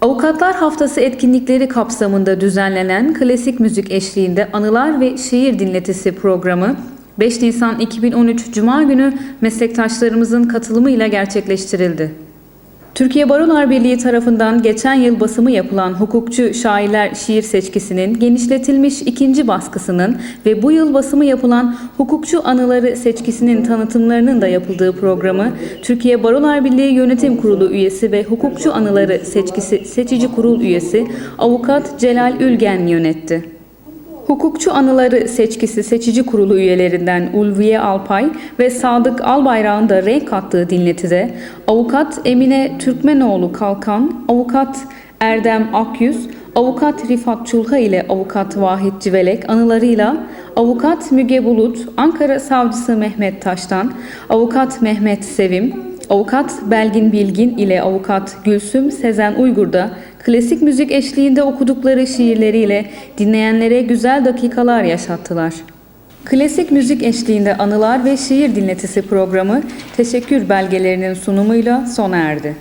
Avukatlar Haftası etkinlikleri kapsamında düzenlenen klasik müzik eşliğinde anılar ve şiir dinletisi programı 5 Nisan 2013 Cuma günü meslektaşlarımızın katılımıyla gerçekleştirildi. Türkiye Barolar Birliği tarafından geçen yıl basımı yapılan Hukukçu Şairler Şiir Seçkisi'nin genişletilmiş ikinci baskısının ve bu yıl basımı yapılan Hukukçu Anıları Seçkisi'nin tanıtımlarının da yapıldığı programı Türkiye Barolar Birliği Yönetim Kurulu üyesi ve Hukukçu Anıları Seçkisi Seçici Kurul üyesi Avukat Celal Ülgen yönetti. Hukukçu Anıları Seçkisi Seçici Kurulu üyelerinden Ulviye Alpay ve Sadık Albayrak'ın da renk kattığı dinletide Avukat Emine Türkmenoğlu Kalkan, Avukat Erdem Akyüz, Avukat Rifat Çulha ile Avukat Vahit Civelek anılarıyla Avukat Müge Bulut, Ankara Savcısı Mehmet Taştan, Avukat Mehmet Sevim, Avukat Belgin Bilgin ile Avukat Gülsüm Sezen Uygur da klasik müzik eşliğinde okudukları şiirleriyle dinleyenlere güzel dakikalar yaşattılar. Klasik müzik eşliğinde anılar ve şiir dinletisi programı teşekkür belgelerinin sunumuyla sona erdi.